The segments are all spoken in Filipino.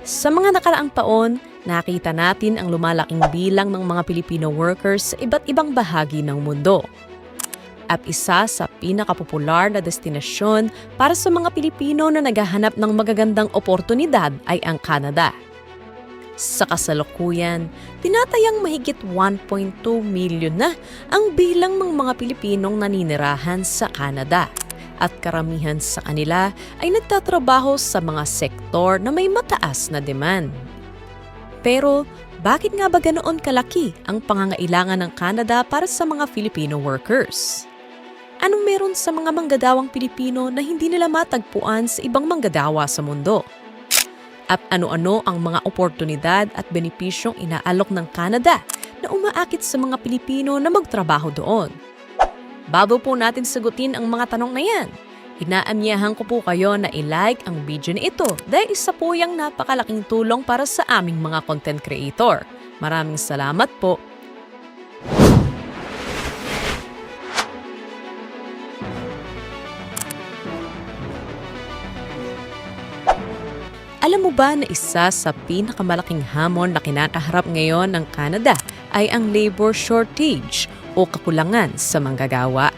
Sa mga nakaraang taon, nakita natin ang lumalaking bilang ng mga Pilipino workers sa iba't ibang bahagi ng mundo. At isa sa pinakapopular na destinasyon para sa mga Pilipino na naghahanap ng magagandang oportunidad ay ang Canada. Sa kasalukuyan, tinatayang mahigit 1.2 milyon na ang bilang ng mga Pilipinong naninirahan sa Canada at karamihan sa kanila ay nagtatrabaho sa mga sektor na may mataas na demand. Pero bakit nga ba ganoon kalaki ang pangangailangan ng Canada para sa mga Filipino workers? Anong meron sa mga manggagawang Pilipino na hindi nila matagpuan sa ibang manggagawa sa mundo? At ano-ano ang mga oportunidad at benepisyong inaalok ng Canada na umaakit sa mga Pilipino na magtrabaho doon? Bago po natin sagutin ang mga tanong na yan, inaamyahan ko po kayo na i-like ang video na ito dahil isa po yung napakalaking tulong para sa aming mga content creator. Maraming salamat po. Alam mo ba na isa sa pinakamalaking hamon na kinakaharap ngayon ng Canada ay ang labor shortage o kakulangan sa manggagawa?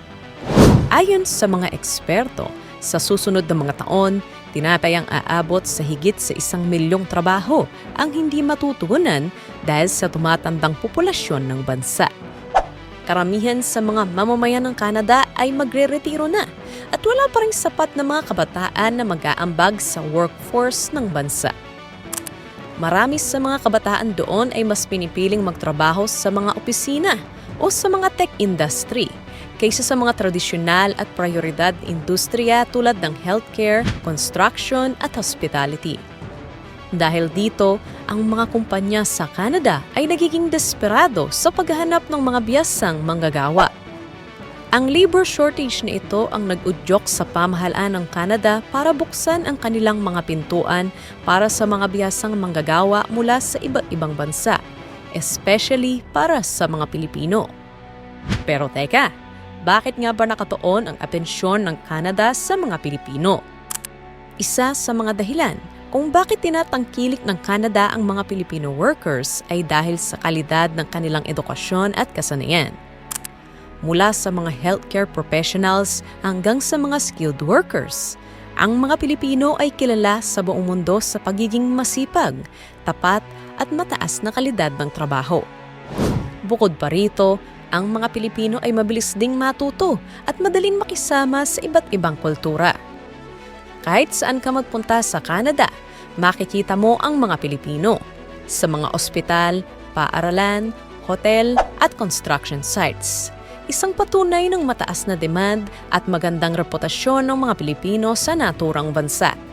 Ayon sa mga eksperto, sa susunod na mga taon, tinatayang aabot sa higit sa isang milyong trabaho ang hindi matutugunan dahil sa tumatandang populasyon ng bansa. Karamihan sa mga mamamayan ng Canada ay magre-retiro na at wala pa rin sapat na mga kabataan na mag-aambag sa workforce ng bansa. Marami sa mga kabataan doon ay mas pinipiling magtrabaho sa mga opisina o sa mga tech industry kaysa sa mga tradisyonal at prioridad na industriya tulad ng healthcare, construction at hospitality. Dahil dito, ang mga kumpanya sa Canada ay nagiging desperado sa paghahanap ng mga biyasang manggagawa. Ang labor shortage na ito ang nag-udyok sa pamahalaan ng Canada para buksan ang kanilang mga pintuan para sa mga biyasang manggagawa mula sa iba't ibang bansa, especially para sa mga Pilipino. Pero teka, bakit nga ba nakatuon ang atensyon ng Canada sa mga Pilipino? Isa sa mga dahilan kung bakit tinatangkilik ng Canada ang mga Filipino workers ay dahil sa kalidad ng kanilang edukasyon at kasanayan. Mula sa mga healthcare professionals hanggang sa mga skilled workers, ang mga Pilipino ay kilala sa buong mundo sa pagiging masipag, tapat at mataas na kalidad ng trabaho. Bukod pa rito, ang mga Pilipino ay mabilis ding matuto at madaling makisama sa iba't ibang kultura. Kahit saan ka magpunta sa Canada, makikita mo ang mga Pilipino sa mga ospital, paaralan, hotel at construction sites. Isang patunay ng mataas na demand at magandang reputasyon ng mga Pilipino sa naturang bansa.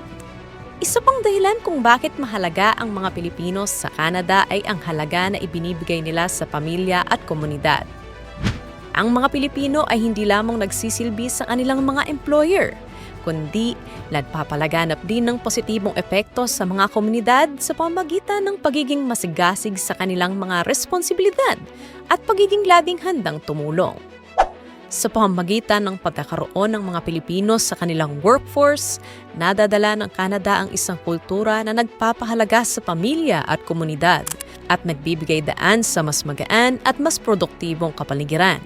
Isa pang dahilan kung bakit mahalaga ang mga Pilipino sa Canada ay ang halaga na ibinibigay nila sa pamilya at komunidad. Ang mga Pilipino ay hindi lamang nagsisilbi sa kanilang mga employer, kundi nagpapalaganap din ng positibong epekto sa mga komunidad sa pamagitan ng pagiging masigasig sa kanilang mga responsibilidad at pagiging laging handang tumulong. Sa pamamagitan ng pagkakaroon ng mga Pilipino sa kanilang workforce, nadadala ng Canada ang isang kultura na nagpapahalaga sa pamilya at komunidad at nagbibigay daan sa mas magaan at mas produktibong kapaligiran.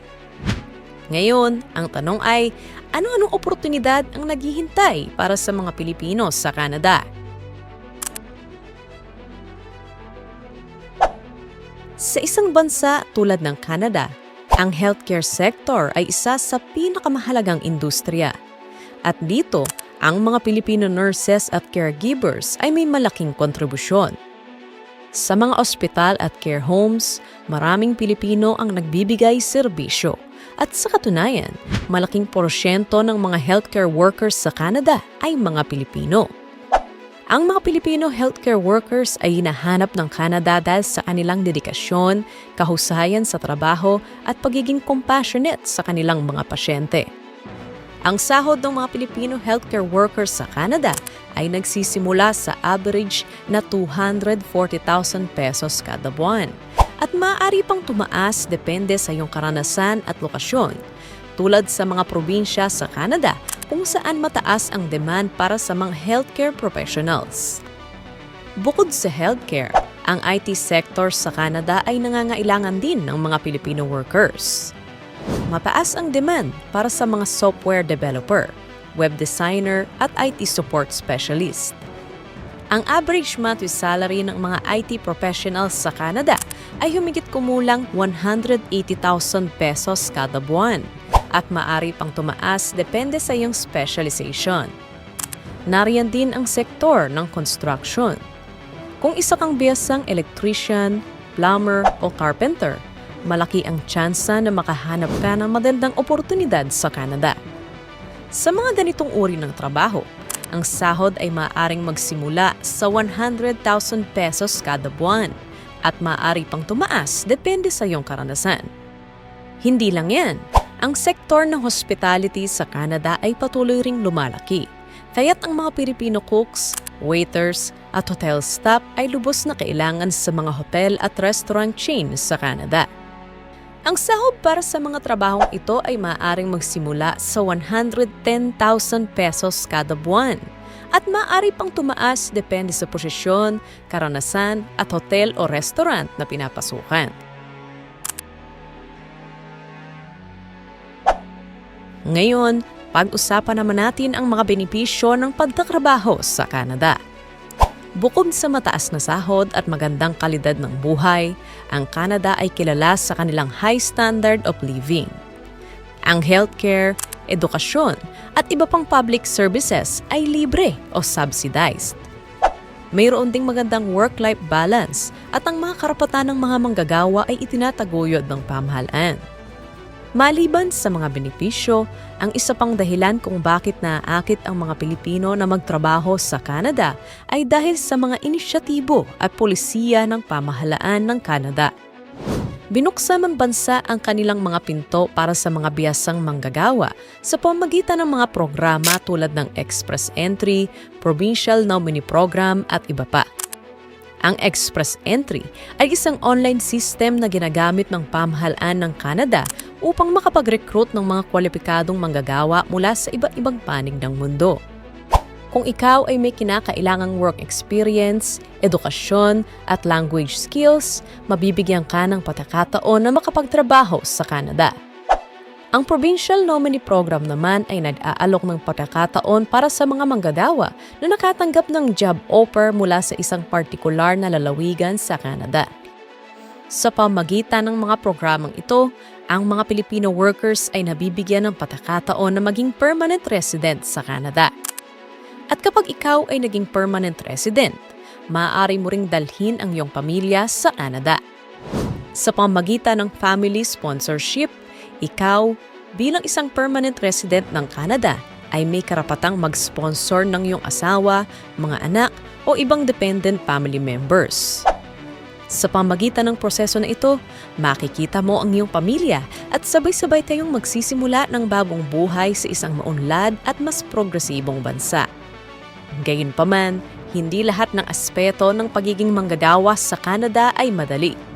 Ngayon, ang tanong ay, ano-anong oportunidad ang naghihintay para sa mga Pilipino sa Canada? Sa isang bansa tulad ng Canada, ang healthcare sector ay isa sa pinakamahalagang industriya. At dito, ang mga Filipino nurses at caregivers ay may malaking kontribusyon. Sa mga ospital at care homes, maraming Pilipino ang nagbibigay serbisyo. At sa katunayan, malaking porsyento ng mga healthcare workers sa Canada ay mga Pilipino. Ang mga Pilipino healthcare workers ay hinahanap ng Canada dahil sa kanilang dedikasyon, kahusayan sa trabaho at pagiging compassionate sa kanilang mga pasyente. Ang sahod ng mga Pilipino healthcare workers sa Canada ay nagsisimula sa average na 240,000 pesos kada buwan at maaari pang tumaas depende sa iyong karanasan at lokasyon. Tulad sa mga probinsya sa Canada kung saan mataas ang demand para sa mga healthcare professionals. Bukod sa healthcare, ang IT sector sa Canada ay nangangailangan din ng mga Filipino workers. Mataas ang demand para sa mga software developer, web designer at IT support specialist. Ang average monthly salary ng mga IT professionals sa Canada ay humigit kumulang 180,000 pesos kada buwan at maaari pang tumaas depende sa iyong specialization. Nariyan din ang sektor ng construction. Kung isa kang biyasang electrician, plumber o carpenter, malaki ang tsansa na makahanap ka ng magandang oportunidad sa Canada. Sa mga ganitong uri ng trabaho, ang sahod ay maaaring magsimula sa 100,000 pesos kada buwan at maaari pang tumaas depende sa iyong karanasan. Hindi lang yan, ang sektor ng hospitality sa Canada ay patuloy ring lumalaki. Kaya't ang mga Pilipino cooks, waiters at hotel staff ay lubos na kailangan sa mga hotel at restaurant chain sa Canada. Ang sahod para sa mga trabahong ito ay maaaring magsimula sa 110,000 pesos kada buwan at maaari pang tumaas depende sa posisyon, karanasan at hotel o restaurant na pinapasukan. Ngayon, pag-usapan naman natin ang mga benepisyo ng pagtatrabaho sa Canada. Bukod sa mataas na sahod at magandang kalidad ng buhay, ang Canada ay kilala sa kanilang high standard of living. Ang healthcare, edukasyon at iba pang public services ay libre o subsidized. Mayroon ding magandang work-life balance at ang mga karapatan ng mga manggagawa ay itinataguyod ng pamahalaan. Maliban sa mga benepisyo, ang isa pang dahilan kung bakit naaakit ang mga Pilipino na magtrabaho sa Canada ay dahil sa mga inisyatibo at polisiya ng pamahalaan ng Canada. Binuksan ng bansa ang kanilang mga pinto para sa mga biyasang manggagawa sa pamagitan ng mga programa tulad ng Express Entry, Provincial Nominee Program at iba pa. Ang Express Entry ay isang online system na ginagamit ng pamahalaan ng Canada upang makapag-recruit ng mga kwalipikadong manggagawa mula sa iba't ibang panig ng mundo. Kung ikaw ay may kinakailangang work experience, edukasyon at language skills, mabibigyan ka ng patakataon na makapagtrabaho sa Canada. Ang Provincial Nominee Program naman ay nag-aalok ng pagkakataon para sa mga manggagawa na nakatanggap ng job offer mula sa isang partikular na lalawigan sa Canada. Sa pamagitan ng mga programang ito, ang mga Filipino workers ay nabibigyan ng pagkakataon na maging permanent resident sa Canada. At kapag ikaw ay naging permanent resident, maaari mo ring dalhin ang iyong pamilya sa Canada. Sa pamagitan ng family sponsorship, ikaw, bilang isang permanent resident ng Canada, ay may karapatang mag-sponsor ng iyong asawa, mga anak o ibang dependent family members. Sa pamagitan ng proseso na ito, makikita mo ang iyong pamilya at sabay-sabay tayong magsisimula ng bagong buhay sa isang maunlad at mas progresibong bansa. Gayunpaman, hindi lahat ng aspeto ng pagiging manggagawa sa Canada ay madali.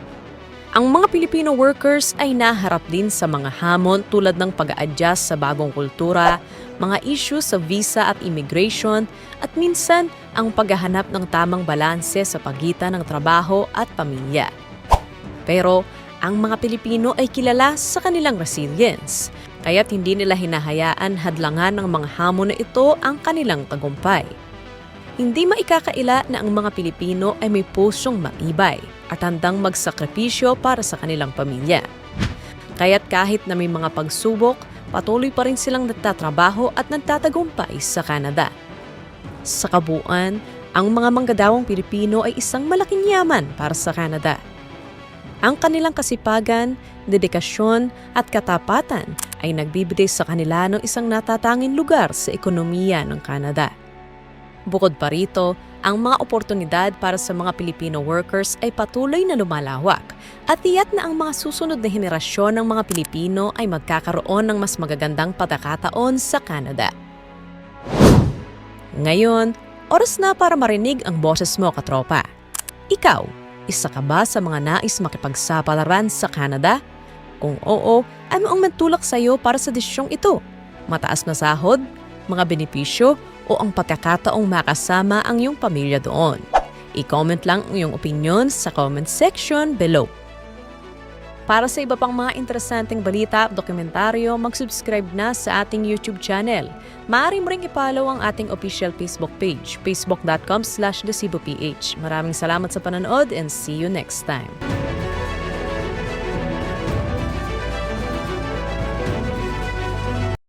Ang mga Pilipino workers ay naharap din sa mga hamon tulad ng pag adjust sa bagong kultura, mga issues sa visa at immigration, at minsan ang paghahanap ng tamang balanse sa pagitan ng trabaho at pamilya. Pero ang mga Pilipino ay kilala sa kanilang resilience, kaya't hindi nila hinahayaan hadlangan ng mga hamon na ito ang kanilang tagumpay. Hindi maikakaila na ang mga Pilipino ay may pusyong maibay at handang magsakripisyo para sa kanilang pamilya. Kaya't kahit na may mga pagsubok, patuloy pa rin silang nagtatrabaho at nagtatagumpay sa Canada. Sa kabuuan, ang mga manggagawang Pilipino ay isang malaking yaman para sa Canada. Ang kanilang kasipagan, dedikasyon at katapatan ay nagbibigay sa kanila ng isang natatanging lugar sa ekonomiya ng Canada. Bukod pa rito, ang mga oportunidad para sa mga Pilipino workers ay patuloy na lumalawak at tiyak na ang mga susunod na henerasyon ng mga Pilipino ay magkakaroon ng mas magagandang pagkakataon sa Canada. Ngayon, oras na para marinig ang boses mo, katropa. Ikaw, isa ka ba sa mga nais makipagsapalaran sa Canada? Kung oo, ano ang mentulak sa iyo para sa desisyong ito? Mataas na sahod? Mga benepisyo? O ang pagkakataong makasama ang iyong pamilya doon? I-comment lang ang iyong opinion sa comment section below. Para sa iba pang mga interesanteng balita at dokumentaryo, mag-subscribe na sa ating YouTube channel. Maaari mo ring i-follow ang ating official Facebook page, facebook.com slash Maraming salamat sa panonood and see you next time.